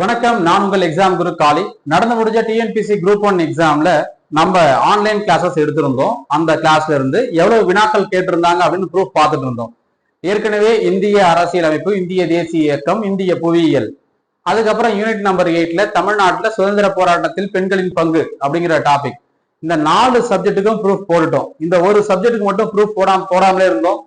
வணக்கம் நான் உங்கள் எக்ஸாம் குரு காலி நடந்து முடிஞ்ச டிஎன்பிசி குரூப் ஒன் எக்ஸாம்ல நம்ம ஆன்லைன் கிளாஸஸ் எடுத்திருந்தோம். அந்த கிளாஸ்ல இருந்து எவ்வளவு வினாக்கள் கேட்டிருந்தாங்க அப்படின்னு ப்ரூஃப் பார்த்துட்டு இருந்தோம். ஏற்கனவே இந்திய அரசியலமைப்பு இந்திய தேசிய இயக்கம் இந்திய புவியியல். அதுக்கப்புறம் யூனிட் நம்பர் எயிட்ல தமிழ்நாட்டில் சுதந்திர போராட்டத்தில் பெண்களின் பங்கு அப்படிங்கிற டாபிக் இந்த நாலு சப்ஜெக்ட்டுக்கும் ப்ரூஃப் போட்டுட்டோம். இந்த ஒரு சப்ஜெக்ட்டுக்கு மட்டும் ப்ரூஃப் போடாம போடாமலே இருந்தோம்.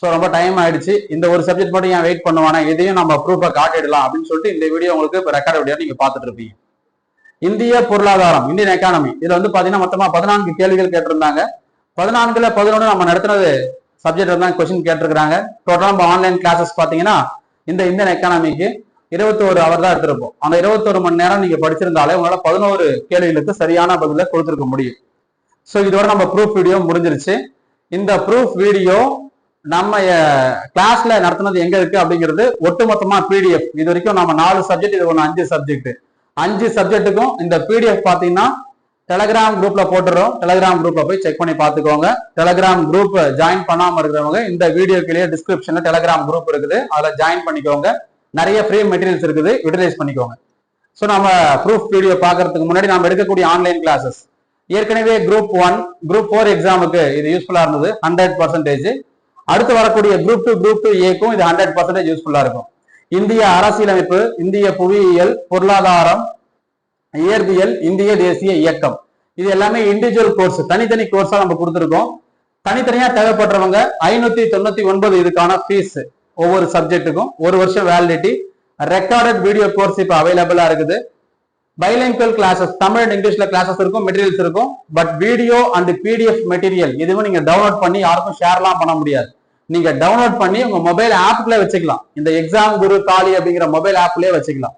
ஸோ ரொம்ப டைம் ஆயிடுச்சு. இந்த ஒரு சப்ஜெக்ட் மட்டும் ஏன் வெயிட் பண்ணுவானா இதையும் நம்ம ப்ரூஃபை காட்டிடலாம் அப்படின்னு சொல்லிட்டு இந்த வீடியோ உங்களுக்கு இப்போ ரெக்கார்ட் வீடியோ நீங்க பார்த்துட்டு இருப்பீங்க. இந்திய பொருளாதாரம் இந்தியன் எக்கானமி இதுல வந்து பாத்தீங்கன்னா மொத்தமா பதினான்கு கேள்விகள் கேட்டிருந்தாங்க. பதினான்குல பதினொன்று நம்ம நடத்தினது சப்ஜெக்ட் தான் கொஸ்டின் கேட்டிருக்கிறாங்க. டோட்டலா நம்ம ஆன்லைன் கிளாஸஸ் பாத்தீங்கன்னா இந்த இந்தியன் எக்கானமிக்கு இருபத்தோரு அவர் தான் எடுத்திருப்போம். அந்த இருபத்தோரு மணி நேரம் நீங்க படிச்சிருந்தாலே உங்களால பதினோரு கேள்விகளுக்கு சரியான பதில கொடுத்துருக்க முடியும். ஸோ இதோட நம்ம ப்ரூஃப் வீடியோ முடிஞ்சிருச்சு. இந்த ப்ரூஃப் வீடியோ நம்ம கிளாஸ்ல நடத்துனது எங்க இருக்கு அப்படிங்கிறது ஒட்டுமொத்தமா பிடிஎஃப் இது வரைக்கும் நம்ம நாலு சப்ஜெக்ட் இது ஒன்று அஞ்சு சப்ஜெக்ட் அஞ்சு சப்ஜெக்ட்டுக்கும் இந்த பிடிஎஃப் பார்த்தீங்கன்னா டெலகிராம் குரூப்ல போட்டுறோம். டெலகிராம் குரூப்ல போய் செக் பண்ணி பார்த்துக்கோங்க. டெலகிராம் குரூப் ஜாயின் பண்ணாம இருக்கிறவங்க இந்த வீடியோ கீழே டிஸ்கிரிப்ஷன்ல டெலகிராம் குரூப் இருக்குது. அதில் ஜாயின் பண்ணிக்கோங்க. நிறைய ஃப்ரீ மெட்டீரியல்ஸ் இருக்குது. யூட்டிலைஸ் பண்ணிக்கோங்க. ஸோ நம்ம ப்ரூஃப் வீடியோ பார்க்கறதுக்கு முன்னாடி நம்ம எடுக்கக்கூடிய ஆன்லைன் கிளாஸஸ் ஏற்கனவே குரூப் ஒன் குரூப் ஃபோர் எக்ஸாமுக்கு இது யூஸ்ஃபுல்லாக இருந்தது. ஹண்ட்ரட் பர்சன்டேஜ் அடுத்து வரக்கூடிய குரூப் டூ குரூப் டூ ஏக்கும் இது ஹண்ட்ரட் பர்சன்டேஜ் யூஸ்ஃபுல்லா இருக்கும். இந்திய அரசியலமைப்பு இந்திய புவியியல் பொருளாதாரம் இயற்பியல் இந்திய தேசிய இயக்கம். இது எல்லாமே இண்டிவிஜுவல் கோர்ஸ் தனித்தனி கோர்ஸா நம்ம கொடுத்துருக்கோம். தனித்தனியா தேவைப்படுறவங்க ஐநூத்தி தொண்ணூத்தி ஒன்பது இதுக்கான ஃபீஸ் ஒவ்வொரு சப்ஜெக்ட்டுக்கும் ஒரு வருஷம் வேலிடிட்டி ரெக்கார்டட் வீடியோ கோர்ஸ் இப்போ அவைலபிளா இருக்குது. பைலிங்குவல் கிளாஸஸ் தமிழ் அண்ட் இங்கிலீஷ்ல கிளாஸஸ் இருக்கும் மெட்டீரியல்ஸ் இருக்கும். But video and PDF material இதுவும் நீங்க டவுன்லோட் பண்ணி யாருக்கும் ஷேர்லாம் பண்ண முடியாது. நீங்க டவுன்லோட் பண்ணி உங்க மொபைல் ஆப்ல வச்சுக்கலாம். இந்த எக்ஸாம் குரு காலி அப்படிங்கிற மொபைல் ஆப்லயே வச்சுக்கலாம்.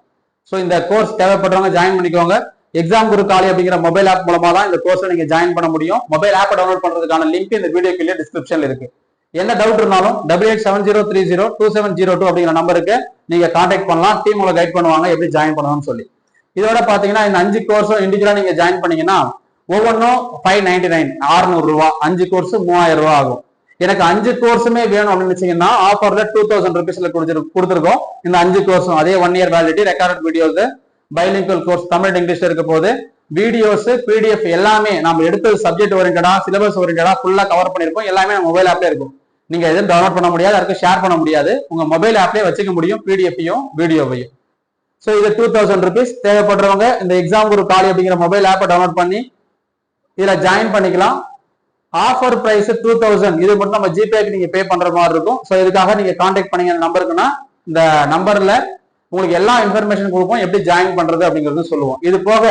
ஸோ இந்த கோர்ஸ் தேவைப்படுறவங்க ஜாயின் பண்ணிக்கோங்க. எக்ஸாம் குரு காலி அப்படிங்கிற மொபைல் ஆப் மூலமா தான் இந்த கோர்ஸை நீங்க ஜாயின் பண்ண முடியும். மொபைல் ஆப்பை டவுன்லோட் பண்றதுக்கான லிங்க் இந்த வீடியோ கீழே டிஸ்கிரிப்ஷன்ல இருக்கு. என்ன டவுட் இருந்தாலும் double eight seven zero three zero two seven zero two அப்படிங்கிற நம்பருக்கு நீங்க கான்டாக்ட் பண்ணலாம். டீம் உங்களை கைட் பண்ணுவாங்க எப்படி ஜாயின் பண்ணணும்னு சொல்லி. இதோட பாத்தீங்கன்னா இந்த அஞ்சு கோர்ஸும் இண்டிவிஜுவலா நீங்க ஜாயின் பண்ணீங்கன்னா ஒவ்வொன்றும் ஃபைவ் நைன்டி நைன் அறுநூறு ரூபா. அஞ்சு கோர்ஸ் மூவாயிரம் ரூபா ஆகும். எனக்கு அஞ்சு கோர்ஸுமே வேணும் அப்படின்னு நினைச்சீங்கன்னா ஆஃபர்ல டூ தௌசண்ட் ருபீஸ்ல கொடுத்துருக்கோம். இந்த அஞ்சு கோர்ஸும் அதே one year validity recorded videos bilingual course Tamil English இருக்க போது வீடியோஸ் பிடிஎஃப் எல்லாமே நம்ம எடுத்தது சப்ஜெக்ட் ஓரியன்டா சிலபஸ் ஓரியன்டா ஃபுல்லா கவர் பண்ணிருக்கோம் எல்லாமே நம்ம மொபைல் ஆப்ல இருக்கும். நீங்க எதுவும் டவுன்லோட் பண்ண முடியாது யாருக்கும் ஷேர் பண்ண முடியாது. உங்க மொபைல் ஆப்லயே வச்சுக்க முடியும் பிடிஎஃப்பையும் வீடியோவையும் ஸோ இது டூ தௌசண்ட் ருபீஸ் தேவைப்படுறவங்க இந்த எக்ஸாம் குரூப் காலி அப்படிங்கிற மொபைல் ஆப்பை டவுன்லோட் பண்ணி இதில் ஜாயின் பண்ணிக்கலாம். ஆஃபர் ப்ரைஸ் டூ தௌசண்ட் இது மட்டும் நம்ம ஜிபேக்கு நீங்கள் பே பண்ணுற மாதிரி இருக்கும். ஸோ இதுக்காக நீங்கள் காண்டாக்ட் பண்ணிங்க நம்பருக்குன்னா இந்த நம்பரில் உங்களுக்கு எல்லா இன்ஃபர்மேஷன் கொடுப்போம் எப்படி ஜாயின் பண்ணுறது அப்படிங்கிறது சொல்லுவோம். இது போக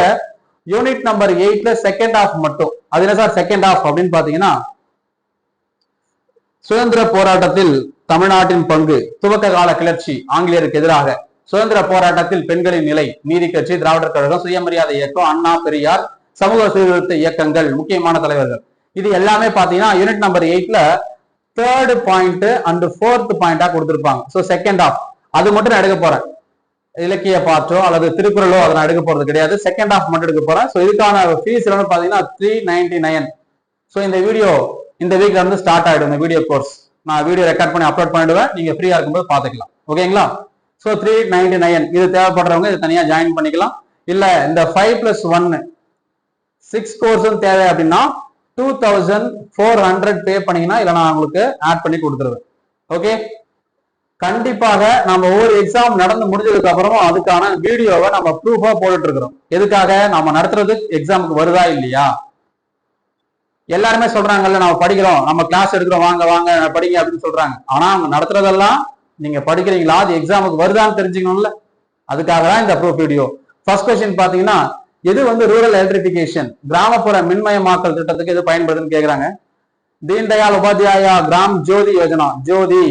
யூனிட் நம்பர் எயிட்ல செகண்ட் ஆஃப் மட்டும். அது என்ன சார் செகண்ட் ஆஃப் அப்படின்னு பார்த்தீங்கன்னா சுதந்திர போராட்டத்தில் தமிழ்நாட்டின் பங்கு துவக்க கால கிளர்ச்சி ஆங்கிலேயருக்கு எதிராக. சுதந்திர போராட்டத்தில் பெண்களின் நிலை நீதி கட்சி திராவிடர் கழகம் சுயமரியாதை இயக்கம் அண்ணா பெரியார் சமூக சீர்திருத்த இயக்கங்கள் முக்கியமான தலைவர்கள். இது எல்லாமே பாத்தீங்கன்னா யூனிட் நம்பர் எயிட்ல தேர்டு பாயிண்ட் அண்ட் ஃபோர்த் பாயிண்டா கொடுத்திருப்பாங்க. ஸோ செகண்ட் ஆஃப் அது மட்டும் நான் எடுக்க போறேன். இலக்கிய பாற்றோ அல்லது திருக்குறளோ அதை நான் எடுக்க போறது கிடையாது. செகண்ட் ஆஃப் மட்டும் எடுக்க போறேன். ஸோ இதுக்கான ஃபீஸ் வந்து பாத்தீங்கன்னா த்ரீ நைன்டி நைன் ஸோ இந்த வீடியோ இந்த வீக்ல இருந்து ஸ்டார்ட் ஆயிடும் இந்த வீடியோ கோர்ஸ் நான் வீடியோ ரெக்கார்ட் பண்ணி அப்லோட் பண்ணிடுவேன். நீங்க ஃப்ரீயா இருக்கும்போது பாத்துக்கலாம் ஓகேங்களா ஸோ த்ரீ நைன்டி நைன் இது தேவைப்படுறவங்க இது தனியாக ஜாயின் பண்ணிக்கலாம். இல்லை இந்த ஃபைவ் பிளஸ் ஒன்னு சிக்ஸ் கோர்ஸும் தேவை அப்படின்னா two thousand four hundred pay பண்ணீங்கன்னா இதை நான் உங்களுக்கு ஆட் பண்ணி கொடுத்துருவேன். ஓகே கண்டிப்பாக நம்ம ஒவ்வொரு எக்ஸாம் நடந்து முடிஞ்சதுக்கு அப்புறமும் அதுக்கான வீடியோவை நம்ம ப்ரூஃபா போட்டுட்டு இருக்கிறோம் எதுக்காக? நம்ம நடத்துறது எக்ஸாமுக்கு வருதா இல்லையா? எல்லாருமே சொல்றாங்கல்ல நம்ம படிக்கிறோம். நம்ம கிளாஸ் எடுக்கிறோம். வாங்க வாங்க படிங்க அப்படின்னு சொல்றாங்க. ஆனா அவங்க நடத்துறதெல்லாம் நீங்க படிக்கிறீங்களா அது எக்ஸாமுக்கு வருதான்னு தெரிஞ்சுக்கணும்ல? அதுக்காக தான் இந்த ப்ரூஃப் வீடியோ ஃபர்ஸ்ட் கொஸ்டின் பாத்தீங்கன்னா எது வந்து ரூரல் எலக்ட்ரிபிகேஷன் கிராமப்புற மின்மயமாக்கல் திட்டத்துக்கு எது பயன்படுதுன்னு கேக்குறாங்க. தீன் தயாள் உபாத்யாயா கிராம் ஜோதி யோஜனா. ஜோதி.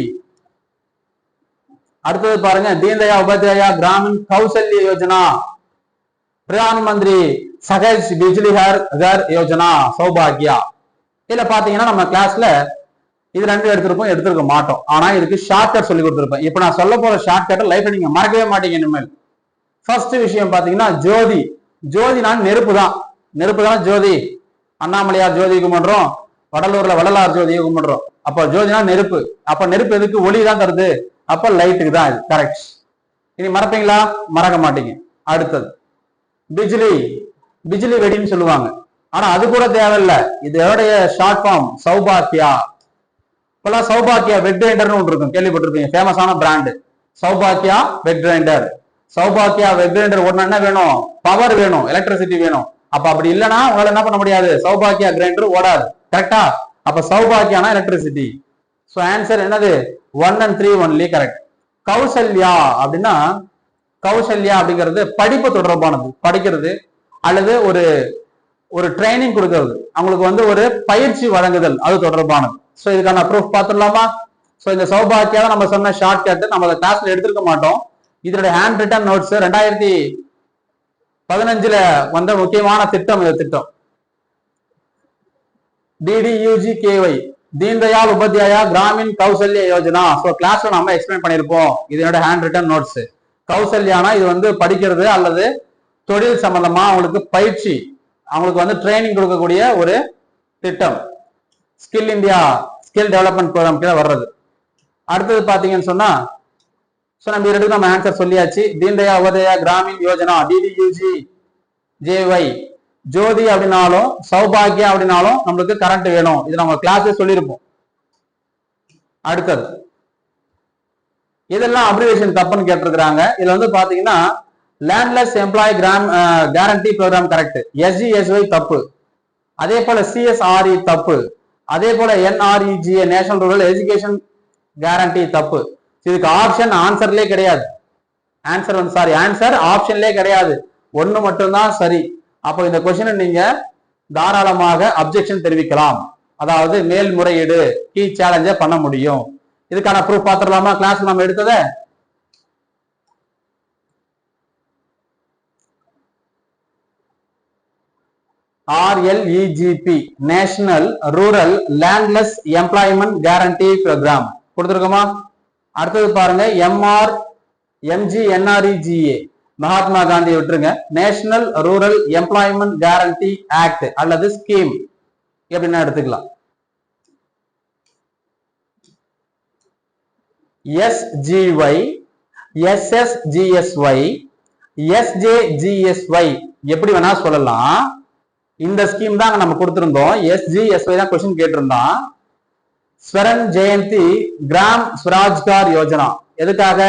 அடுத்தது பாருங்க தீன் தயாள் உபாத்யாயா கிராமின் கௌசல்ய யோஜனா. பிரதான் மந்திரி சகஜ் பிஜ்லி ஹர் கர் யோஜனா சௌபாகியா. இதுல பாத்தீங்கன்னா நம்ம கிளாஸ்ல இது ரெண்டு எடுத்திருப்போம் எடுத்திருக்க மாட்டோம். ஆனா இதுக்கு ஷார்ட்கட் சொல்லி கொடுத்துருப்பேன். இப்ப நான் சொல்ல போற ஷார்ட்கட் லைஃப்ல நீங்க மறக்கவே மாட்டீங்க இனிமேல். ஃபர்ஸ்ட் விஷயம் பாத்தீங்கன்னா ஜோதி. ஜோதினா நெருப்பு தான். நெருப்பு தான் ஜோதி? அண்ணாமலையார் ஜோதி கும்பிடுறோம். வடலூர்ல வடலார் ஜோதியை கும்பிடுறோம். அப்ப ஜோதினா நெருப்பு. அப்ப நெருப்பு எதுக்கு? ஒளி தான் தருது. அப்ப லைட்டுக்கு தான் இது. கரெக்ட் இனி மறப்பீங்களா? மறக்க மாட்டீங்க. அடுத்தது. பிஜ்லி. பிஜ்லி வெடின்னு சொல்லுவாங்க. ஆனா அது கூட தேவையில்லை. இதோடைய ஷார்ட் ஃபார்ம் சௌபாக்கியா. இப்பெல்லாம் சௌபாக்கியா வெட் கிரைண்டர்னு ஒன்று இருக்கும். கேள்விப்பட்டிருப்பீங்க. ஃபேமஸான பிராண்டு சௌபாக்கியா வெட் கிரைண்டர் சௌபாக்கியா வெட் கிரைண்டர் ஒன்று என்ன வேணும்? பவர் வேணும். எலக்ட்ரிசிட்டி வேணும். அப்ப அப்படி இல்லைன்னா உங்களால என்ன பண்ண முடியாது? சௌபாக்கியா கிரைண்டர் ஓடாது. கரெக்டா அப்ப சௌபாக்கியானா எலக்ட்ரிசிட்டி ஸோ ஆன்சர் என்னது? One and three only correct Kaushalya அப்படின்னா கௌசல்யா அப்படிங்கிறது படிப்பு தொடர்பானது. படிக்கிறது அல்லது ஒரு ஒரு ட்ரைனிங் கொடுக்கறது. அவங்களுக்கு வந்து ஒரு பயிற்சி வழங்குதல். அது தொடர்பானது. ஸோ இதுக்கான ப்ரூஃப் பார்த்துடலாமா? ஸோ இந்த சௌபாக்கியாவை நம்ம சொன்ன ஷார்ட் கட் நம்ம அதை கிளாஸ்ல எடுத்திருக்க மாட்டோம். இதனுடைய ஹேண்ட் ரிட்டன் நோட்ஸ் ரெண்டாயிரத்தி பதினஞ்சுல வந்த முக்கியமான திட்டம் இந்த திட்டம். DDUG KY Deendayal Upadhyaya Grameen Kaushalya Yojana. So கிளாஸ்ல நம்ம எக்ஸ்பிளைன் பண்ணியிருப்போம். இதனோட ஹேண்ட் ரிட்டன் நோட்ஸ் கௌசல்யானா இது வந்து படிக்கிறது அல்லது தொழில் சம்பந்தமா அவங்களுக்கு பயிற்சி அவங்களுக்கு வந்து ட்ரைனிங் கொடுக்கக்கூடிய ஒரு திட்டம். Skill India skill development programme கீழே வர்றது. அடுத்தது பார்த்தீங்கன்னு சொன்னா ஸோ நம்ம இரண்டு நம்ம ஆன்சர் சொல்லியாச்சு. தீன்தயா உதயா கிராமின் யோஜனா டிடியூஜி ஜேஒய் ஜோதி அப்படின்னாலும் சௌபாகியா அப்படின்னாலும் நம்மளுக்கு கரண்ட் வேணும். இது நம்ம கிளாஸே சொல்லியிருப்போம். அடுத்தது. இதெல்லாம் அப்ரிவேஷன் தப்புன்னு கேட்டிருக்கிறாங்க. இதுல வந்து பாத்தீங்கன்னா landless employ gram guarantee programme correct SGSY தப்பு. அதே போல சிஎஸ்ஆர்இ தப்பு. அதே போல NREGA national rural education guarantee தப்பு. இதுக்கு ஆப்ஷன் ஆன்சர்லே கிடையாது. ஆன்சர் வந்து சாரி ஆன்சர் ஆப்ஷன்லே கிடையாது. ஒன்று மட்டும்தான் சரி. அப்போ இந்த கொஸ்டினை நீங்க தாராளமாக அப்ஜெக்ஷன் தெரிவிக்கலாம். அதாவது மேல்முறையீடு கீ சேலஞ்சை பண்ண முடியும். இதுக்கான ப்ரூஃப் பார்த்துடலாமா? கிளாஸ் நம்ம எடுத்ததை? RLEGP national rural landless employment guarantee programme கொடுத்துருக்கோமா? அடுத்தது பாருங்க MR MG NREGA Mahatma Gandhi விட்டுருங்க. National rural employment guarantee act அல்லது ஸ்கீம் எப்படின்னா எடுத்துக்கலாம். எஸ்ஜிஒய் எஸ்எஸ்ஜிஎஸ்ஒய் எஸ்ஜேஜிஎஸ்ஒய் எப்படி வேணா சொல்லலாம். இந்த ஸ்கீம் தான் நம்ம கொடுத்திருந்தோம். எஸ்ஜிஎஸ்ஒய் தான் கொஸ்டின் கேட்டிருந்தோம் ஸ்வரன் ஜெயந்தி கிராம் ஸ்வராஜ்கார் யோஜனா. எதுக்காக?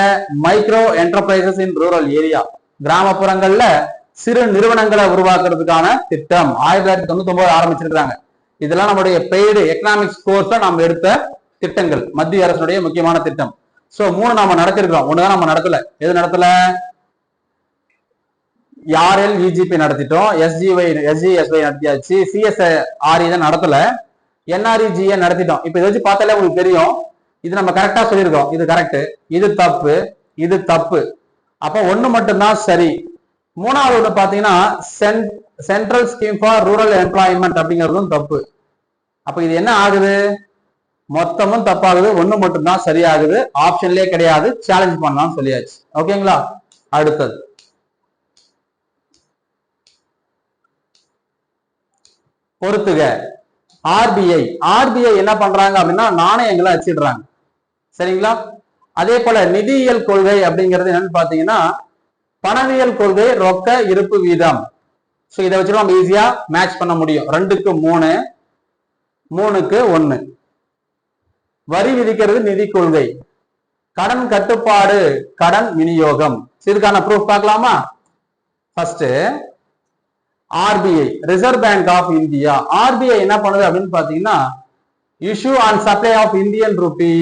Micro enterprises in rural area கிராமப்புறங்கள்ல சிறு நிறுவனங்களை உருவாக்குறதுக்கான திட்டம். ஆயிரத்தி தொள்ளாயிரத்தி தொண்ணூத்தி ஒன்பது ஆரம்பிச்சிருக்காங்க இதெல்லாம் நம்மளுடைய பெய்டு எக்கனாமிக்ஸ் கோர்ஸ்ல நம்ம எடுத்த திட்டங்கள். மத்திய அரசுடைய முக்கியமான திட்டம். சோ மூணு நாம நடத்திருக்கிறோம். ஒண்ணுதான் நம்ம நடத்தல. எது நடத்தல? RL VGP நடத்திட்டோம்? எஸ்ஜிஒய் எஸ்ஜிஎஸ்ஒய் நடத்தியாச்சு. சிஎஸ்ஆர்இ தான் நடத்தல. என்ஆர்இஜிஏ நடத்திட்டோம். இப்ப இதை வச்சு பார்த்தாலே உங்களுக்கு தெரியும். இது நம்ம கரெக்டா சொல்லியிருக்கோம். இது கரெக்ட் இது தப்பு. இது தப்பு. அப்போ ஒண்ணு மட்டும்தான் சரி. மூணாவது பார்த்தீங்கன்னா cent central scheme for rural employment அப்படிங்கிறதும் தப்பு. அப்போ இது என்ன ஆகுது? மொத்தமும் தப்பாகுது. ஒன்று மட்டும்தான் சரியாகுது. ஆப்ஷன்லேயே கிடையாது. சேலஞ்ச் பண்ணலாம்னு சொல்லியாச்சு. ஓகேங்களா அடுத்தது. பொறுத்துக. ஆர்பிஐ ஆர்பிஐ என்ன பண்றாங்க அப்படின்னா நாணயங்களை அச்சிடுறாங்க. சரிங்களா? அதே போல நிதியியல் கொள்கை அப்படிங்கிறது என்னன்னு பாத்தீங்கன்னா பணவியல் கொள்கை ரொக்க இருப்பு வீதம். ஸோ இதை வச்சு நம்ம ஈஸியா மேட்ச் பண்ண முடியும். ரெண்டுக்கு மூணு மூணுக்கு ஒன்று வரி விதிக்கிறது நிதி கொள்கை. கடன் கட்டுப்பாடு கடன் விநியோகம். இதுக்கான ப்ரூஃப் பார்க்கலாமா? First RBI reserve bank of India RBI என்ன பண்ணுது அப்படின்னு பாத்தீங்கன்னா issue and supply of Indian rupee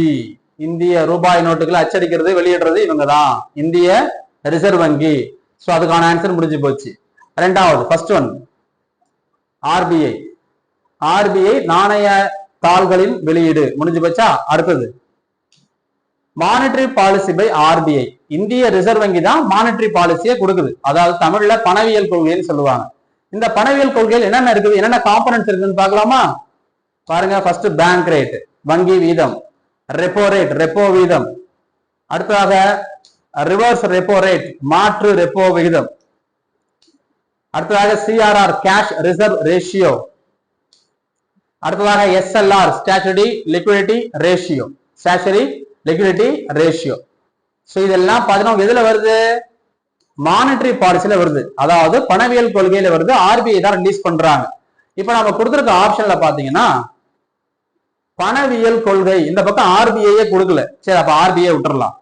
இந்திய ரூபாய் நோட்டுகளை அச்சடிக்கிறது வெளியிடுறது இவங்க தான் இந்திய ரிசர்வ் வங்கி. ஸோ அதுக்கான ஆன்சர் முடிஞ்சு போச்சு. ரெண்டாவது ஃபர்ஸ்ட் ஒன் ஆர்பிஐ ஆர்பிஐ நாணய தாள்களின் வெளியீடு. முடிஞ்சு போச்சா? அடுத்தது. மானிட்டரி பாலிசி பை ஆர்பிஐ இந்திய ரிசர்வ் வங்கி தான் மானிட்டரி பாலிசியை கொடுக்குது. அதாவது தமிழ்ல பணவியல் கொள்கைன்னு சொல்லுவாங்க. இந்த பணவியல் கொள்கையில் என்னென்ன இருக்குது? என்னென்ன காம்பனன்ஸ் இருக்குன்னு பார்க்கலாமா? பாருங்க ஃபர்ஸ்ட் பேங்க் ரேட் வங்கி வீதம் ரெப்போ ரேட் ரெப்போ வீதம். அடுத்ததாக ரிவர்ஸ் ரெப்போ ரேட் மாற்று ரெப்போ விகிதம். அடுத்ததாக சிஆர்ஆர் கேஷ் ரிசர்வ் ரேஷியோ அடுத்ததாக SLR statutory liquidity ratio statutory liquidity ratio so இதெல்லாம் பார்த்தீங்கன்னா எதுல வருது? மானிட்டரி பாலிசில வருது. அதாவது பணவியல் கொள்கையில வருது ஆர்பிஐ தான் ரிலீஸ் பண்றாங்க. இப்ப நம்ம கொடுத்துருக்க ஆப்ஷன்ல பாத்தீங்கன்னா பணவியல் கொள்கை இந்த பக்கம் ஆர்பிஐயே கொடுக்கல. சரி அப்ப ஆர்பிஐ விட்டுறலாம்.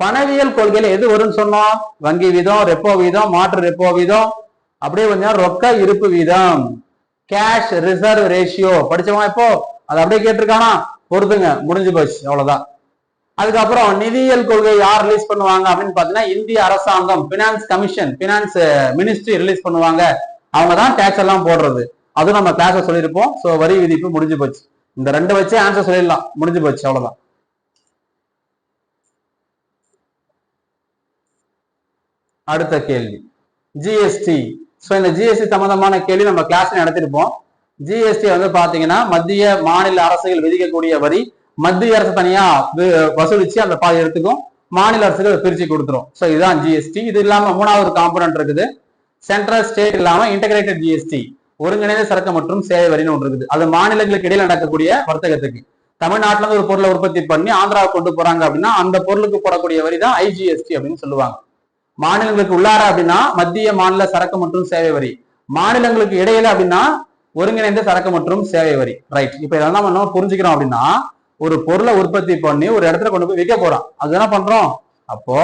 பணவியல் கொள்கையில எது வரும்னு சொன்னோம் வங்கி வீதம் ரெப்போ வீதம் மாற்று ரெப்போ வீதம் அப்படியே கொஞ்சம் ரொக்க இருப்பு வீதம் கேஷ் ரிசர்வ் ரேஷியோ படிச்சவங்க இப்போ அது அப்படியே கேட்டிருக்கானா? பொறுத்துங்க முடிஞ்சு போச்சு அவ்வளவுதான். அதுக்கப்புறம் நிதியியல் கொள்கை யார் ரிலீஸ் பண்ணுவாங்க அப்படின்னு பாத்தீங்கன்னா இந்திய அரசாங்கம் finance commission finance ministry release பண்ணுவாங்க. அவங்க தான் டேக்ஸ் எல்லாம் போடுறது. அதுவும் நம்ம கிளாஸ்ல சொல்லியிருப்போம். ஸோ வரி விதிப்பு முடிஞ்சு போச்சு. இந்த ரெண்டு வச்சு ஆன்சர் சொல்லிடலாம். முடிஞ்சு போச்சு அவ்வளவுதான். அடுத்த கேள்வி. ஜிஎஸ்டி ஸோ இந்த ஜிஎஸ்டி சம்பந்தமான கேள்வி நம்ம கிளாஸ் நடத்திருப்போம் ஜிஎஸ்டி வந்து பாத்தீங்கன்னா மத்திய மாநில அரசுகள் விதிக்கக்கூடிய வரி மத்திய அரசு தனியா வசூலிச்சு அந்த பாதி எடுத்துக்கும். மாநில அரசுக்கு அதை பிரிச்சு கொடுத்துரும். ஸோ இதுதான் ஜிஎஸ்டி இது இல்லாம மூணாவது காம்பனன்ட் இருக்குது. சென்ட்ரல் ஸ்டேட் இல்லாம இன்டகிரேட்டட் ஜிஎஸ்டி ஒருங்கிணைந்த சரக்கு மற்றும் சேவை வரின்னு ஒன்று இருக்குது. அது மாநிலங்களுக்கு இடையில நடக்கக்கூடிய வர்த்தகத்துக்கு. தமிழ்நாட்டுல இருந்து ஒரு பொருளை உற்பத்தி பண்ணி ஆந்திராவுக்கு கொண்டு போறாங்க அப்படின்னா அந்த பொருளுக்கு போடக்கூடிய வரி தான் ஐஜிஎஸ்டி அப்படின்னு சொல்லுவாங்க. மாநிலங்களுக்கு உள்ளார அப்படின்னா மத்திய மாநில சரக்கு மற்றும் சேவை வரி. மாநிலங்களுக்கு இடையில அப்படின்னா ஒருங்கிணைந்த சரக்கு மற்றும் சேவை வரி. ரைட் இப்ப இதெல்லாம் நம்ம புரிஞ்சுக்கிறோம் அப்படின்னா ஒரு பொருளை உற்பத்தி பண்ணி ஒரு இடத்துல கொண்டு போய் விற்க போறோம் அது என்ன பண்றோம்? அப்போ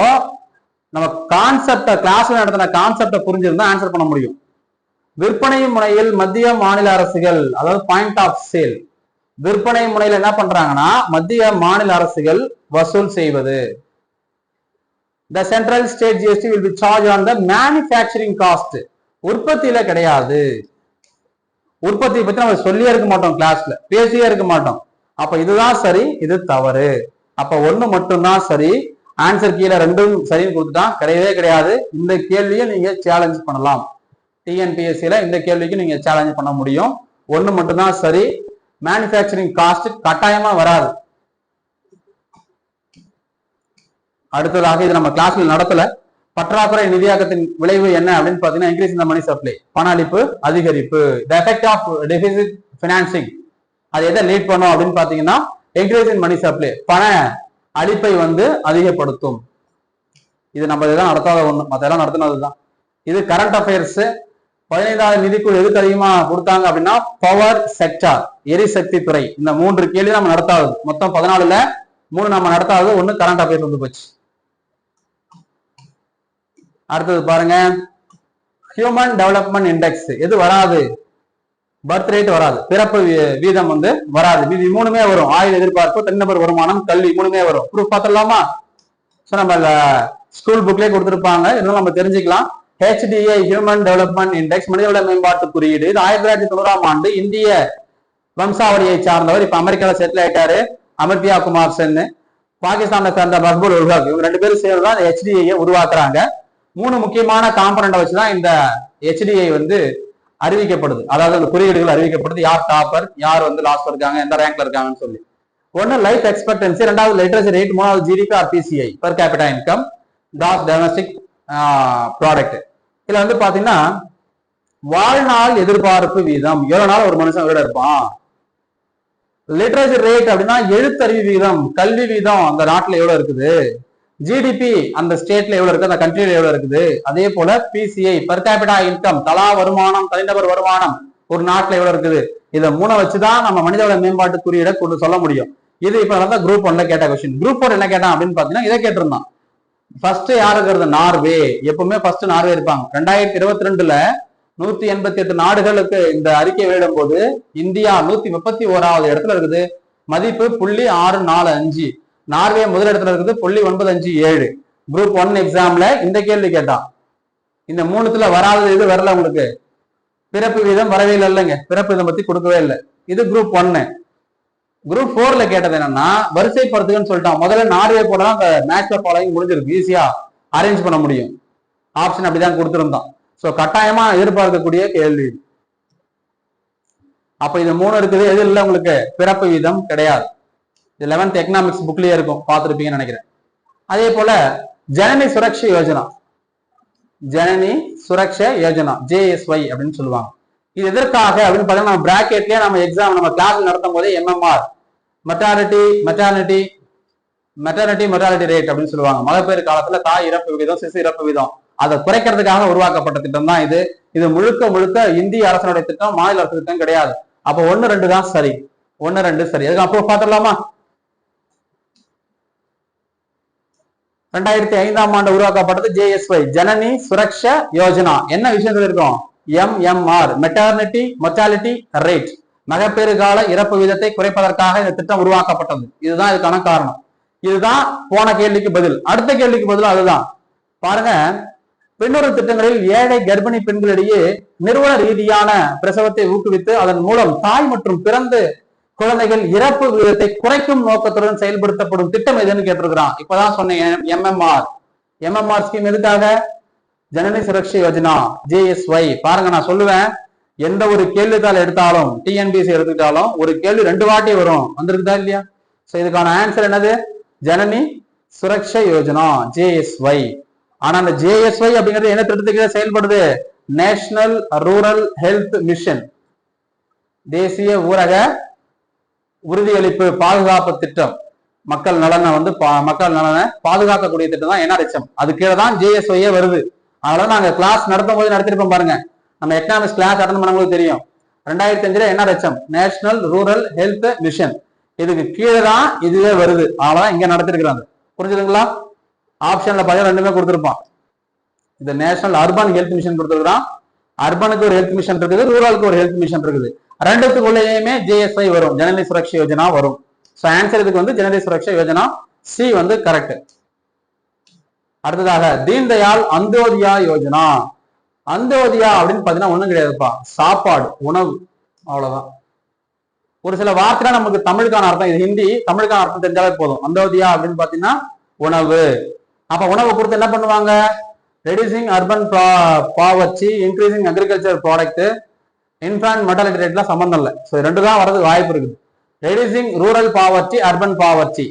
நம்ம கான்செப்ட கிளாஸ்ல நடத்தின கான்செப்ட புரிஞ்சிருந்தா ஆன்சர் பண்ண முடியும். விற்பனை முனையில் மத்திய மாநில அரசுகள் அதாவது பாயிண்ட் ஆஃப் சேல் விற்பனை முனையில் என்ன பண்றாங்கன்னா மத்திய மாநில அரசுகள் வசூல் செய்வது. The central state GST will be charge on the manufacturing cost உற்பத்தியில கிடையாது. உற்பத்தியை பத்தி நம்ம சொல்லியே இருக்க மாட்டோம் கிளாஸ்ல பேசியே இருக்க மாட்டோம். அப்ப இதுதான் சரி இது தவறு. அப்ப ஒண்ணு மட்டும்தான் சரி. ஆன்சர் கீழே ரெண்டும் சரின்னு கொடுத்துட்டா கிடையவே கிடையாது. இந்த கேள்வியை நீங்க சேலஞ்ச் பண்ணலாம். டிஎன்பிஎஸ்சியில இந்த கேள்விக்கு நீங்க சேலஞ்ச் பண்ண முடியும். ஒண்ணு மட்டும்தான் சரி. மேனுஃபேக்சரிங் காஸ்ட் கட்டாயமா வராது. அடுத்ததாக இது நம்ம கிளாஸ்ல நடத்தல. பற்றாக்குறை நிதியாக்கத்தின் விளைவு என்ன அப்படின்னு பாத்தீங்கன்னா இன்க்ரீஸ் இந்த மணி சப்ளை பண அளிப்பு அதிகரிப்பு. The effect of deficit financing அது எதை லீட் பண்ணும் அப்படின்னு பாத்தீங்கன்னா என்கரேஜ் இன் மணி சப்ளை பண அளிப்பை வந்து அதிகப்படுத்தும். இது நம்ம இதெல்லாம் நடத்தாத ஒண்ணு மத்தெல்லாம் நடத்தினது தான் இது கரண்ட் அஃபேர்ஸ் பதினைந்தாவது நிதிக்குழு எதுக்கு அதிகமா கொடுத்தாங்க அப்படின்னா பவர் செக்டார் எரிசக்தி துறை. இந்த மூன்று கேள்வி நம்ம நடத்தாது. மொத்தம் பதினாலுல மூணு நம்ம நடத்தாது ஒண்ணு கரண்ட் அஃபேர்ஸ் வந்து போச்சு. அடுத்தது பாருங்க. ஹியூமன் டெவலப்மெண்ட் இண்டெக்ஸ் எது வராது? பர்த் ரேட் வராது. பிறப்பு வீ- வீதம் வந்து வராது. மீதி மூணுமே வரும். ஆயுள் எதிர்பார்ப்பு தனிநபர் வருமானம் கல்வி மூணுமே வரும். ப்ரூஃப் பார்த்துடலாமா? ஸோ நம்ம ஸ்கூல் புக்லேயே கொடுத்துருப்பாங்க. இருந்தாலும் நம்ம தெரிஞ்சுக்கலாம். ஹெச்டிஏ ஹியூமன் டெவலப்மெண்ட் இண்டெக்ஸ் மனிதவள மேம்பாட்டு குறியீடு. இது ஆயிரத்தி தொள்ளாயிரத்தி தொண்ணூறாம் ஆண்டு இந்திய வம்சாவளியை சார்ந்தவர் இப்ப அமெரிக்கால செட்டில் ஆயிட்டாரு. அமிர்தியா குமார் சென் பாகிஸ்தானை சேர்ந்த மஹ்பூல் உல்ஹக். இவங்க ரெண்டு பேரும் சேர்ந்து தான் ஹெச்டிஐ உருவாக்குறாங்க. மூணு முக்கியமான காம்பரண்ட வச்சு தான் இந்த ஹெச்டிஐ வந்து அறிவிக்கப்படுது. அதாவது அந்த குறியீடுகள் அறிவிக்கப்படுது. யார் டாப்பர் யார் வந்து லாஸ்ட் இருக்காங்க எந்த ரேங்க்ல இருக்காங்கன்னு சொல்லி. ஒன்னு லைஃப் எக்ஸ்பெக்டன்சி ரெண்டாவது லிட்ரேச்சர் ரேட் மூணாவது GDP or PCI per capita income toss domestic product இதுல வந்து பாத்தீங்கன்னா வாழ்நாள் எதிர்பார்ப்பு வீதம். எவ்வளவு நாள் ஒரு மனுஷன் உயிரோட இருப்பான்? லிட்ரேச்சர் ரேட் அப்படின்னா எழுத்தறிவு வீதம் கல்வி வீதம். அந்த நாட்டுல எவ்வளவு இருக்குது? ஜிடிபி அந்த ஸ்டேட்ல எவ்வளவு இருக்கு? அந்த கண்ட்ரியில எவ்வளவு இருக்குது? அதே போல பிசிஐ பர் கேபிட்டா இன்கம் தலா வருமானம் தனிநபர் வருமானம் ஒரு நாட்டுல எவ்வளவு இருக்குது? இதை மூணை வச்சுதான் நம்ம மனிதவள மேம்பாட்டு குறியீடை கொண்டு சொல்ல முடியும். இது இப்ப நடந்த குரூப் ஒன்ல கேட்ட கொஸ்டின் குரூப் ஒன் என்ன கேட்டான் அப்படின்னு பாத்தீங்கன்னா இதை கேட்டிருந்தான். ஃபர்ஸ்ட் யாரு இருக்கிறது நார்வே. எப்பவுமே ஃபர்ஸ்ட் நார்வே இருப்பாங்க. ரெண்டாயிரத்தி இருபத்தி ரெண்டுல நூத்தி எண்பத்தி எட்டு நாடுகளுக்கு இந்த அறிக்கை வெளியிடும் போது இந்தியா நூத்தி முப்பத்தி ஓராவது இடத்துல இருக்குது. மதிப்பு புள்ளி ஆறு நாலு அஞ்சு. நார்வே முதலிடத்துல இருக்குது புள்ளி ஒன்பது அஞ்சு ஏழு. குரூப் ஒன் எக்ஸாம்ல இந்த கேள்வி கேட்டான். இந்த மூணுத்துல வராதது இது வரல உங்களுக்கு? பிறப்பு வீதம் வரவே இல்லைங்க. பிறப்பு வீதம் பத்தி கொடுக்கவே இல்லை. இது குரூப் ஒன்னு குரூப் ஃபோர்ல கேட்டது என்னன்னா வரிசைப்படுத்துகன்னு சொல்லிட்டான். முதல்ல நார்வே போனா அந்த மேட்ச்ல ஃபாலோயிங் முடிஞ்சிருக்கு. ஈஸியா அரேஞ்ச் பண்ண முடியும். ஆப்ஷன் அப்படிதான் கொடுத்துருந்தான். ஸோ கட்டாயமா எதிர்பார்க்கக்கூடிய கேள்வி. அப்ப இது மூணு இருக்குது. எது இல்லை உங்களுக்கு? பிறப்பு வீதம் கிடையாது. இது லெவன்த் எக்கனாமிக்ஸ் புக்லயே இருக்கும் பார்த்துருப்பீங்கன்னு நினைக்கிறேன். அதே போல ஜனனி சுரக்ஷ யோஜனா. ஜனனி சுரக்ஷ யோஜனா ஜேஎஸ்ஒய் அப்படின்னு சொல்லுவாங்க. இது எதற்காக அப்படின்னு பார்த்தீங்கன்னா நம்ம பிராக்கெட்லயே நம்ம எக்ஸாம் நம்ம கிளாஸ் நடத்தும் போதே எம்எம்ஆர் மெட்டாரிட்டி மெட்டார்னிட்டி மெட்டாரிட்டி மெட்டாலிட்டி ரேட் அப்படின்னு சொல்லுவாங்க. மகப்பேறு காலத்துல தாய் இறப்பு விகிதம் சிசு இறப்பு விகிதம். அதை குறைக்கிறதுக்காக உருவாக்கப்பட்ட திட்டம் தான் இது. இது முழுக்க முழுக்க இந்திய அரசனுடைய திட்டம் மாநில அரசு திட்டம் கிடையாது. அப்ப ஒன்னு ரெண்டு தான் சரி. ஒன்னு ரெண்டு சரி. அதுக்கு அப்போ பாத்துடலாமா ரெண்டாயிரத்தி ஐந்தாம் ஆண்டு உருவாக்கப்பட்டது ஜேஎஸ்ஒய் ஜனனி சுரக்ஷ யோஜனா. என்ன விஷயம் இருக்கும்? எம்எம்ஆர் மெட்டர்னிட்டி மொர்டாலிட்டி ரேட் மகப்பேறு கால இறப்பு வீதத்தை குறைப்பதற்காக இந்த திட்டம் உருவாக்கப்பட்டது. இதுதான் இதுக்கான காரணம். இதுதான் போன கேள்விக்கு பதில். அடுத்த கேள்விக்கு பதில் அதுதான். பாருங்க. பின்னொரு திட்டங்களில் ஏழை கர்ப்பிணி பெண்களிடையே நிறுவன ரீதியான பிரசவத்தை ஊக்குவித்து அதன் மூலம் தாய் மற்றும் பிறந்து குழந்தைகள் இறப்பு விகிதத்தை குறைக்கும் நோக்கத்துடன் செயல்படுத்தப்படும் திட்டம் எதுன்னு கேட்டிருக்கிறான். இப்பதான் சொன்னேன் எம்எம்ஆர் எம்எம்ஆர் ஸ்கீம் எதுக்காக? ஜனனி சுரக்ஷா யோஜனா ஜேஎஸ்ஒய் பாருங்க நான் சொல்லுவேன் எந்த ஒரு கேள்வித்தாள் எடுத்தாலும் டிஎன்பிசி எடுத்துக்கிட்டாலும் ஒரு கேள்வி ரெண்டு வாட்டி வரும். வந்திருக்குதா இல்லையா? சோ இதுக்கான ஆன்சர் என்னது? ஜனனி சுரக்ஷா யோஜனா ஜேஎஸ்ஒய் ஆனா அந்த ஜேஎஸ்ஒய் அப்படிங்கிறது என்ன திட்டத்துக்கு செயல்படுது? நேஷனல் ரூரல் ஹெல்த் மிஷன் தேசிய ஊரக உறுதியளிப்பு பாதுகாப்பு திட்டம். மக்கள் நலனை வந்து பா- மக்கள் நலனை பாதுகாக்கக்கூடிய திட்டம் தான் என்ஆர்எச்எம் அது கீழே தான் ஜேஎஸ்ஒயே வருது. அதனால நாங்க கிளாஸ் நடத்தும் போது நடத்திருப்போம் பாருங்க. நம்ம எக்கனாமிக்ஸ் கிளாஸ் அட்டன் பண்ணும்போது தெரியும். ரெண்டாயிரத்தி அஞ்சுல NRHM national rural health mission இதுக்கு கீழே தான் இதுவே வருது. அதனால இங்க நடத்திருக்கிறாங்க. புரிஞ்சுதுங்களா? ஆப்ஷன்ல பார்த்தா ரெண்டுமே கொடுத்துருப்பான். இந்த நேஷனல் அர்பன் ஹெல்த் மிஷன் கொடுத்துருக்கான் அர்பனுக்கு ஒரு ஹெல்த் மிஷன் இருக்குது ரூரலுக்கு ஒரு ஹெல்த் மிஷன் இருக்குது. ரெண்டுத்துக்குள்ளேயுமே ஜிஎஸ்ஐ வரும். ஜனனி சுரக்ஷா யோஜனா வரும். ஸோ ஆன்சர் இதுக்கு வந்து ஜனனி சுரக்ஷா யோஜனா சி வந்து கரெக்ட் அடுத்ததாக தீன் தயாள் அந்தோதியா யோஜனா. அந்தோதியா அப்படின்னு பாத்தீங்கன்னா ஒன்றும் கிடையாதுப்பா. சாப்பாடு உணவு அவ்வளோதான் ஒரு சில வார்த்தை நமக்கு தமிழுக்கான அர்த்தம். இது ஹிந்தி தமிழுக்கான அர்த்தம் தெரிஞ்சாலே போதும். அந்தோதியா அப்படின்னு பார்த்தீங்கன்னா உணவு. அப்போ உணவை கொடுத்து என்ன பண்ணுவாங்க? Reducing urban poverty increasing agriculture product infant mortality ரேட்லாம் சம்மந்தம் இல்லை. ஸோ ரெண்டு தான் வரது வாய்ப்பு இருக்குது. Reducing rural poverty urban poverty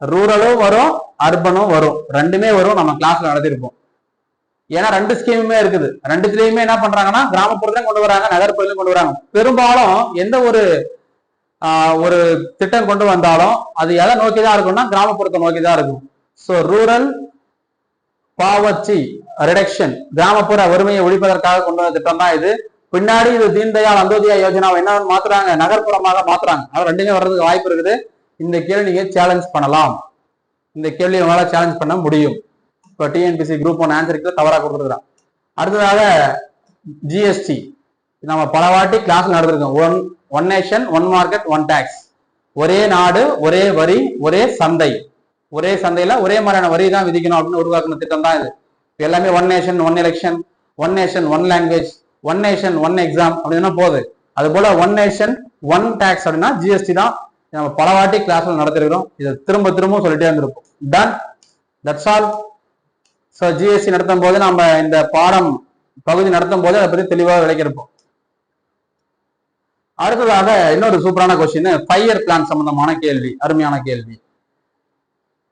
ரூரலும் வரும் அர்பனும் வரும். ரெண்டுமே வரும் நம்ம கிளாஸ்ல நடத்திருப்போம். ஏன்னா ரெண்டு ஸ்கீமுமே இருக்குது. ரெண்டுத்துலயுமே என்ன பண்றாங்கன்னா கிராமப்புறத்துலயும் கொண்டு வராங்க நகர்ப்புறத்துலயும் கொண்டு வராங்க. பெரும்பாலும் எந்த ஒரு ஒரு திட்டம் கொண்டு வந்தாலும் அது எதை நோக்கி தான் இருக்கும்னா கிராமப்புறத்தை நோக்கி தான் இருக்கும். ஸோ ரூரல் பாவர்ச்சி ரிடக்ஷன் கிராமப்புற வறுமையை ஒழிப்பதற்காக கொண்டு வந்த திட்டம் தான் இது. பின்னாடி இது தீன்தயாள் அந்தோதியா யோஜனாவை என்ன மாத்துறாங்க? நகர்ப்புறமாக மாத்துறாங்க. அது ரெண்டுமே வர்றதுக்கு வாய்ப்பு இருக்குது. இந்த கேள்வி நீங்க சேலஞ்ச் பண்ணலாம். இந்த கேள்வி உங்களால சேலஞ்ச் பண்ண முடியும். இப்போ டிஎன்பிசி குரூப் ஒன் ஆன்சருக்கு தவறாக கொடுத்துருக்கான் அடுத்ததாக ஜிஎஸ்டி நம்ம பல வாட்டி class நடந்திருக்கோம். One one nation one market one tax ஒரே நாடு ஒரே வரி ஒரே சந்தை. ஒரே சந்தையில ஒரே மாதிரியான வரி தான் விதிக்கணும் அப்படின்னு உருவாக்குன திட்டம் தான் இது. எல்லாமே one nation one election one nation one language one nation one exam அப்படின்னா போகுது. அது போல ஒன் நேஷன் ஒன் டேக்ஸ் அப்படின்னா ஜிஎஸ்டி தான். நம்ம பல வாட்டி கிளாஸ்ல நடத்திருக்கிறோம். இதை திரும்ப திரும்ப சொல்லிட்டே இருந்திருப்போம் done that's all so GST நடத்தும் போது நம்ம இந்த பாடம் பகுதி நடத்தும் போது அதை பத்தி தெளிவாக விளக்கியிருப்போம். அடுத்ததாக இன்னொரு சூப்பரான கொஸ்டின் ஃபைவ் இயர் பிளான் சம்பந்தமான கேள்வி. அருமையான கேள்வி.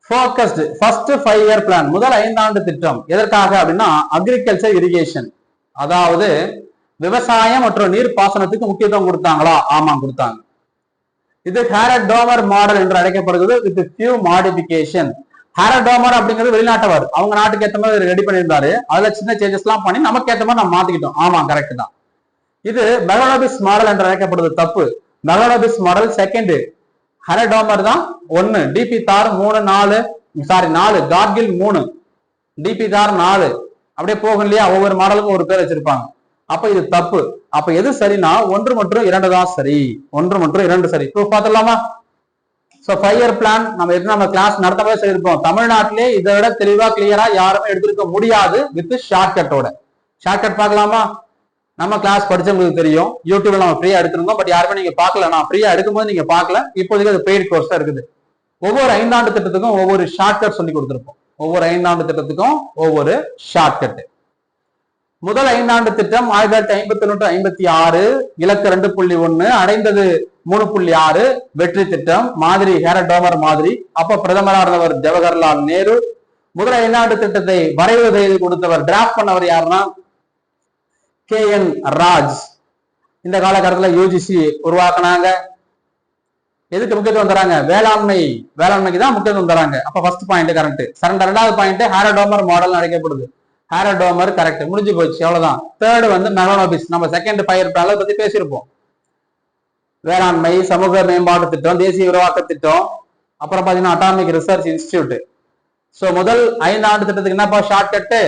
Focused first five year plan முதல் ஐந்தாண்டு திட்டம். எதற்காக அப்படின்னா அக்ரிகல்ச்சர் இரிகேஷன் அதாவது விவசாயம் மற்றும் நீர் பாசனத்துக்கு முக்கியத்துவம் கொடுத்தாங்களா? ஆமா கொடுத்தாங்க. இது ஹேரடோமர் மாடல் என்று அழைக்கப்படுகிறது. வித் ஃபியூ மாடிபிகேஷன் ஹேரடோமர் அப்படிங்கிறது வெளிநாட்டவர். அவங்க நாட்டுக்கு ஏற்ற மாதிரி ரெடி பண்ணியிருந்தாரு. அதுல சின்ன சேஞ்சஸ் எல்லாம் பண்ணி நமக்கு ஏற்ற மாதிரி நம்ம மாத்திக்கிட்டோம். ஆமா கரெக்ட் தான். இது மெகலோபிஸ் மாடல் என்று அழைக்கப்படுது. தப்பு. மெகலோபிஸ் மாடல் செகண்ட் ஹெரடோமர் தான் ஒன்னு டிபி தார் மூணு நாலு சாரி நாலு. கார்கில் மூணு. டிபி தார் நாலு. அப்படியே போகும் இல்லையா? ஒவ்வொரு மாடலுக்கும் ஒரு பேர் வச்சிருப்பாங்க. அப்ப இது தப்பு. அப்ப எது சரினா ஒன்று மற்றும் இரண்டு தான் சரி. ஒன்று மற்றும் இரண்டு சரி. ப்ரூஃப் பார்த்துடலாமா? ஸோ ஃபைவ் இயர் பிளான் நம்ம எது நம்ம கிளாஸ் நடத்தவே சொல்லியிருப்போம். தமிழ்நாட்டிலே இதை விட தெளிவா கிளியரா யாருமே எடுத்திருக்க முடியாது வித் ஷார்ட்கட்டோட ஷார்ட்கட் பார்க்கலாமா? நம்ம கிளாஸ் படிச்சவங்களுக்கு தெரியும். யூடியூப்ல நம்ம ஃப்ரீயா எடுத்திருந்தோம். பட் யாருமே நீங்க பார்க்கல. நான் ஃப்ரீயா எடுக்கும்போது நீங்க பார்க்கல. இப்போதைக்கு அது பெய்ட் கோர்ஸ் தான் இருக்குது. ஒவ்வொரு ஐந்தாண்டு திட்டத்துக்கும் ஒவ்வொரு ஷார்ட்கட் சொல்லி கொடுத்துருப்போம். ஒவ்வொரு ஐந்தாண்டு திட்டத்துக்கும் ஒவ்வொரு ஷார்ட்கட் முதல் ஐந்தாண்டு திட்டம் ஆயிரத்தி தொள்ளாயிரத்தி ஐம்பத்தி ஒன்று ஐம்பத்தி ஆறு இலக்கு ரெண்டு புள்ளி ஒன்னு அடைந்தது மூணு புள்ளி ஆறு வெற்றி திட்டம் மாதிரி ஹேரடோமர் மாதிரி. அப்ப பிரதமராக இருந்தவர் ஜவஹர்லால் நேரு. முதல் ஐந்தாண்டு திட்டத்தை வரைவு செய்து கொடுத்தவர் டிராஃப்ட் பண்ணவர் யாருன்னா கே என் ராஜ். இந்த காலகட்டத்தில் யூஜிசி உருவாக்குனாங்க. எதுக்கு முக்கியத்துவம் தராங்க? வேளாண்மை வேளாண்மைக்கு தான் முக்கியத்துவம் தராங்க. அப்ப ஃபர்ஸ்ட் பாயிண்ட் கரெக்ட் சரண்ட ரெண்டாவது பாயிண்ட் ஹேரடோமர் மாடல் அழைக்கப்படுது. ஹேரடோமர் கரெக்ட் முடிஞ்சு போச்சு அவ்வளவுதான். தேர்ட் வந்து மெலனோபிஸ் நம்ம செகண்ட் ஃபயர் பிளான பத்தி பேசியிருப்போம். வேளாண்மை சமூக மேம்பாட்டு திட்டம் தேசிய விரிவாக்க திட்டம் அப்புறம் பாத்தீங்கன்னா அட்டாமிக் ரிசர்ச் இன்ஸ்டியூட் சோ முதல் ஐந்து ஆண்டு திட்டத்துக்கு என்னப்பா ஷார்ட் கட்டு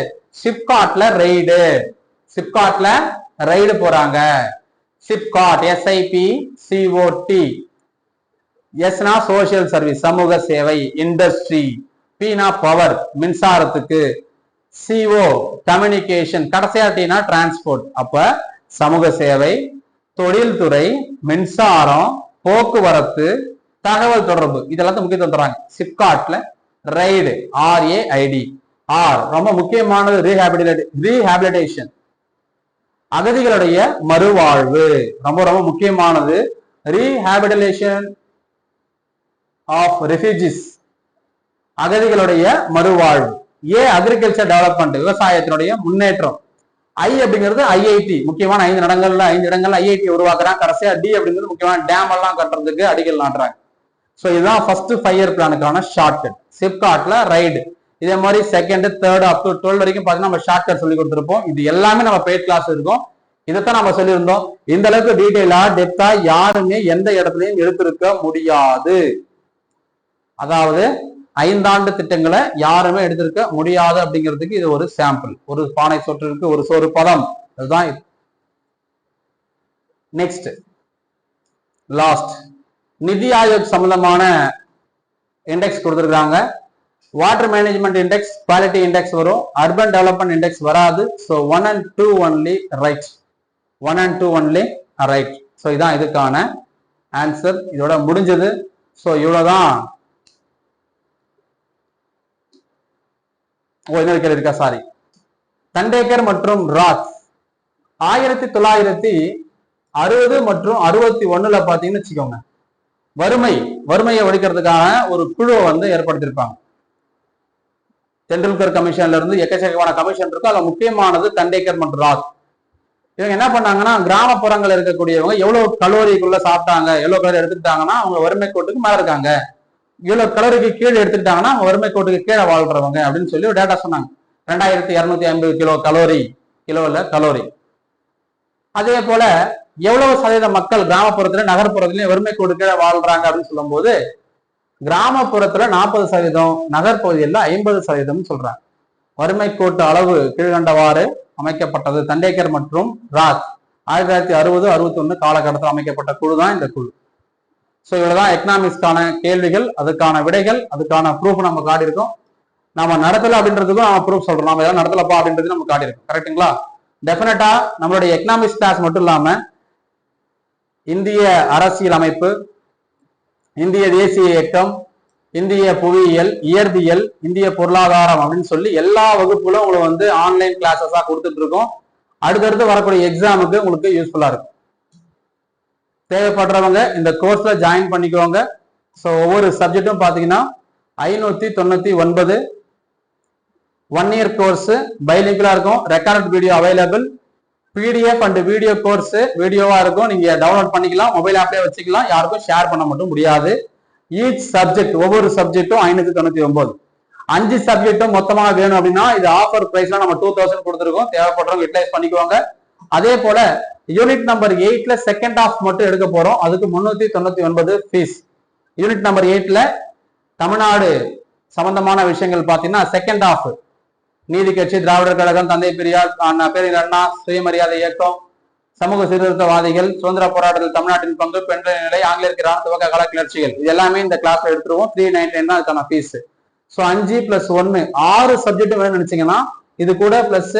சிப்காட்ல ரெய்டு சிப்காட்ல ரைடு போறாங்க சிப்காட் எஸ்ஐபி சிஓடி எஸ்னா சோசியல் சர்வீஸ் சமூக சேவை இண்டஸ்ட்ரி பீனா பவர் மின்சாரத்துக்கு சிஓ கம்யூனிகேஷன் கடைசியா டீனா டிரான்ஸ்போர்ட் அப்ப சமூக சேவை தொழில்துறை மின்சாரம் போக்குவரத்து தகவல் தொடர்பு இதெல்லாம் முக்கியத்துவம் தராங்க. சிப்காட்ல ரைடு ஆர்ஏஐடி ஆர் ரொம்ப முக்கியமானது ரீஹாபிலிட்டே ரீஹாபிலிட்டேஷன் அகதிகளுடைய மறுவாழ்வு ரொம்ப ரொம்ப முக்கியமானது ரீஹாபிலிட்டேஷன் ஆஃப் ரெஃப்யூஜிஸ் அகதிகளுடைய மறுவாழ்வு. ஏ அக்ரிகல்ச்சர் டெவலப்மெண்ட் விவசாயத்தினுடைய முன்னேற்றம். ஐ அப்படிங்கிறது ஐஐடி முக்கியமான ஐந்து இடங்கள்ல ஐந்து இடங்கள்ல ஐஐடி உருவாக்குறாங்க. கடைசியா டி அப்படிங்கிறது முக்கியமான டேம் எல்லாம் கட்டுறதுக்கு அடிக்கல் நாட்டுறாங்க ஸோ இதுதான் ஃபர்ஸ்ட் ஃபைவ் இயர் பிளானுக்கான ஷார்ட் கட் சிப்காட்ல ரைடு இதே மாதிரி second third up to twelve வரைக்கும் பார்த்தீங்கன்னா நம்ம ஷார்ட் கட் சொல்லி கொடுத்துருப்போம். இது எல்லாமே நம்ம பெய்ட் கிளாஸ் இருக்கும். இதைத்தான் நம்ம சொல்லியிருந்தோம். இந்த அளவுக்கு டீட்டெயிலா டெப்தா யாருமே எந்த இடத்துலையும் எடுத்திருக்க முடியாது. அதாவது ஐந்தாண்டு திட்டங்களை யாருமே எடுத்திருக்க முடியாது அப்படிங்கிறதுக்கு இது ஒரு சாம்பிள் ஒரு பானை சொற்றிற்கு ஒரு சோறு பதம். அதுதான் நெக்ஸ்ட் லாஸ்ட் நிதி ஆயோக் சம்பந்தமான இண்டெக்ஸ் கொடுத்துருக்காங்க water management index quality index வரும். அர்பன் டெவலப்மெண்ட் இண்டெக்ஸ் வராது. So one and two only right one and two only right so இதான் இதுக்கான ஆன்சர் இதோட முடிஞ்சது. ஸோ இவ்வளோதான் ஓ இன்னொரு கேள்வி இருக்கா? சாரி தண்டேக்கர் மற்றும் ராத் ஆயிரத்தி தொள்ளாயிரத்தி அறுபது மற்றும் அறுபத்தி ஒண்ணுல பாத்தீங்கன்னு வச்சுக்கோங்க. வறுமை வறுமையை ஒழிக்கிறதுக்கான ஒரு குழுவை வந்து ஏற்படுத்தியிருப்பாங்க. தெண்டுல்கர் கமிஷன்ல இருந்து எக்கச்சக்கமான கமிஷன் இருக்கும் அதுல முக்கியமானது தண்டேக்கர் மற்றும் ராத் இவங்க என்ன பண்ணாங்கன்னா கிராமப்புறங்கள் இருக்கக்கூடியவங்க எவ்வளவு கலோரிக்குள்ள சாப்பிட்டாங்க எவ்வளவு கலோரி எடுத்துக்கிட்டாங்கன்னா அவங்க வறுமை கோட்டுக்கு மேல இருக்காங்க. இவ்வளவு கலோரிக்கு கீழே எடுத்துக்கிட்டாங்கன்னா வறுமை கோட்டுக்கு கீழே வாழ்றவங்க அப்படின்னு சொல்லி ஒரு டேட்டா சொன்னாங்க. ரெண்டாயிரத்தி இருநூத்தி ஐம்பது கிலோ கலோரி கிலோல கலோரி அதே போல எவ்வளவு சதவீத மக்கள் கிராமப்புறத்துல நகர்ப்புறத்துலயும் வறுமை கோடு கீழே வாழ்றாங்க அப்படின்னு சொல்லும்போது கிராமப்புறத்துல நாற்பது சதவீதம் நகர்ப்பகுதியில் ஐம்பது சதவீதம் சொல்றாங்க. வறுமை கோட்டு அளவு கீழ்கண்டவாறு அமைக்கப்பட்டது தண்டேக்கர் மற்றும் ராஜ் ஆயிரத்தி தொள்ளாயிரத்தி அறுபது அறுபத்தி ஒன்று காலகட்டத்தில் அமைக்கப்பட்ட குழு தான் இந்த குழு. ஸோ இவ்வளவுதான் எக்கனாமிக்ஸ்க்கான கேள்விகள் அதுக்கான விடைகள் அதுக்கான ப்ரூஃப் நம்ம காட்டியிருக்கோம். நம்ம நடத்தல அப்படின்றதுக்கும் நம்ம ப்ரூஃப் சொல்றோம். நம்ம எதாவது நடத்தலப்பா அப்படின்றது நம்ம காட்டியிருக்கோம். கரெக்ட்டுங்களா டெஃபினட்டா நம்மளுடைய எக்கனாமிக்ஸ் கிளாஸ் மட்டும் இல்லாம இந்திய அரசியல் அமைப்பு இந்திய தேசிய இயக்கம் இந்திய புவியியல் இயற்பியல் இந்திய பொருளாதாரம் அப்படின்னு சொல்லி எல்லா வகுப்புகளும் உங்களுக்கு வந்து ஆன்லைன் கிளாஸஸா கொடுத்துட்டு இருக்கோம். அடுத்தடுத்து வரக்கூடிய எக்ஸாமுக்கு உங்களுக்கு யூஸ்ஃபுல்லா இருக்கும். தேவைப்படுறவங்க இந்த கோர்ஸில் ஜாயின் பண்ணிக்கோங்க. ஸோ ஒவ்வொரு சப்ஜெக்ட்டும் பார்த்தீங்கன்னா ஐநூற்றி தொண்ணூற்றி ஒன்பது ஒன் இயர் கோர்ஸு பைலிங்கலாக இருக்கும். Record video available PDF and video course வீடியோவாக இருக்கும். நீங்கள் டவுன்லோட் பண்ணிக்கலாம். மொபைல் ஆப்லேயே வச்சுக்கலாம். யாருக்கும் ஷேர் பண்ண மட்டும் முடியாது. ஈச் சப்ஜெக்ட் ஒவ்வொரு சப்ஜெக்ட்டும் ஐநூற்றி தொண்ணூற்றி ஒம்பது அஞ்சு சப்ஜெக்ட்டும் மொத்தமாக வேணும் அப்படின்னா இது ஆஃபர் ப்ரைஸ்லாம் நம்ம டூ தௌசண்ட் கொடுத்துருக்கோம். தேவைப்படுறவங்க யூட்டிலைஸ் பண்ணிக்குவாங்க அதே போல யூனிட் நம்பர் எயிட்ல செகண்ட் ஆஃப் மட்டும் எடுக்க போறோம். அதுக்கு முன்னூத்தி தொண்ணூத்தி ஒன்பது ஃபீஸ் யூனிட் நம்பர் எயிட்ல தமிழ்நாடு சம்பந்தமான விஷயங்கள் பாத்தீங்கன்னா செகண்ட் ஆஃப் நீதி கட்சி திராவிடர் கழகம் தந்தை பெரியார் அண்ணா அண்ணா சுயமரியாதை இயக்கம் சமூக சீர்திருத்தவாதிகள் சுதந்திர போராட்டத்தில் தமிழ்நாட்டின் பங்கு பெண்கள் நிலை ஆங்கிலேயருக்கு ராணுவ துவக்க கிளர்ச்சிகள். இது எல்லாமே இந்த கிளாஸ்ல எடுத்துருவோம். த்ரீ நைன்டி தான் அதுக்கான ஃபீஸ் ஸோ அஞ்சு பிளஸ் ஒன்னு ஆறு சப்ஜெக்ட் வேணும்னு நினைச்சீங்கன்னா இது கூட plus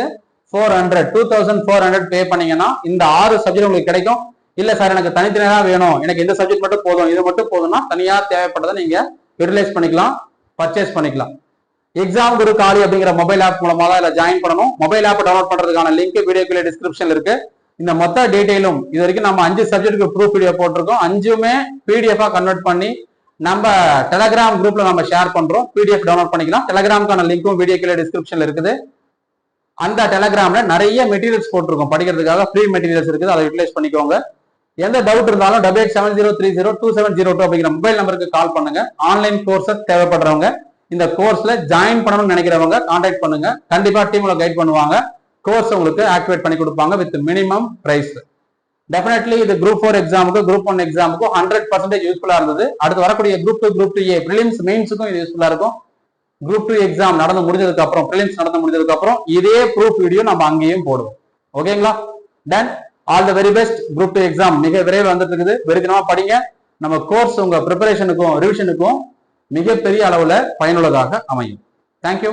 four hundred two thousand four hundred pay பண்ணீங்கன்னா இந்த ஆறு சப்ஜெக்ட் உங்களுக்கு கிடைக்கும். இல்ல சார் எனக்கு தனித்தனியா வேணும். எனக்கு இந்த சப்ஜெக்ட் மட்டும் போதும் இது மட்டும் போதும்னா தனியா தேவைப்பட்டதை நீங்க யூட்டிலைஸ் பண்ணிக்கலாம் பர்ச்சேஸ் பண்ணிக்கலாம். எக்ஸாம் குரு காலி அப்படிங்கிற மொபைல் ஆப் மூலமா தான் இதில் ஜாயின் பண்ணணும். மொபைல் ஆப் டவுன்லோட் பண்றதுக்கான லிங்க் வீடியோக்குள்ள டிஸ்கிரிப்ஷன்ல இருக்கு. இந்த மொத்த டீடைலும் இது வரைக்கும் நம்ம அஞ்சு சப்ஜெக்ட்டுக்கு ப்ரூஃப் வீடியோ போட்டிருக்கோம். அஞ்சுமே பிடிஎஃபா கன்வெர்ட் பண்ணி நம்ம டெலகிராம் குரூப்ல நம்ம ஷேர் பண்றோம். பிடிஎஃப் டவுன்லோட் பண்ணிக்கலாம். டெலகிராமுக்கான லிங்க்கும் வீடியோக்குள்ள டிஸ்கிரிப்ஷன்ல இருக்குது. அந்த டெலகிராம்ல நிறைய மெட்டீரியல்ஸ் போட்டிருக்கோம். படிக்கிறதுக்காக ஃப்ரீ மெட்டீரியல்ஸ் இருக்குது. அதை யூட்டிலைஸ் பண்ணிக்கோங்க. எந்த டவுட் இருந்தாலும் double eight seven zero three zero two seven zero two அப்படிங்கிற மொபைல் நம்பருக்கு கால் பண்ணுங்க. ஆன்லைன் கோர்சஸ் தேவைப்படுறவங்க இந்த கோர்ஸ்ல ஜாயின் பண்ணணும்னு நினைக்கிறவங்க கான்டாக்ட் பண்ணுங்க. கண்டிப்பா டீம்ல கைட் பண்ணுவாங்க. கோர்ஸ் உங்களுக்கு ஆக்டிவேட் பண்ணி கொடுப்பாங்க வித் மினிமம் பிரைஸ் டெஃபினெட்லி இது குரூப் ஃபோர் எக்ஸாமுக்கு குரூப் ஒன் எக்ஸாமுக்கும் ஹண்ட்ரட் பர்சன்டேஜ் யூஸ்ஃபுல்லா இருந்தது. அடுத்து வரக்கூடிய group two group two A prelims மெயின்ஸுக்கும் இது யூஸ்ஃபுல்லா இருக்கும். குரூப் டூ எக்ஸாம் நடந்து முடிஞ்சதுக்கு அப்புறம் பிலிம்ஸ் நடந்து முடிஞ்சதுக்கு அப்புறம் இதே ப்ரூஃப் வீடியோ நம்ம அங்கேயும் போடுவோம். ஓகேங்களா then all the very best group two exam மிக விரைவில் வந்துட்டு இருக்குது வெறித்தனமா படிங்க. நம்ம கோர்ஸ் உங்க ப்ரிப்பரேஷனுக்கும் ரிவிஷனுக்கும் மிகப்பெரிய அளவுல பயனுள்ளதாக அமையும். தேங்க்யூ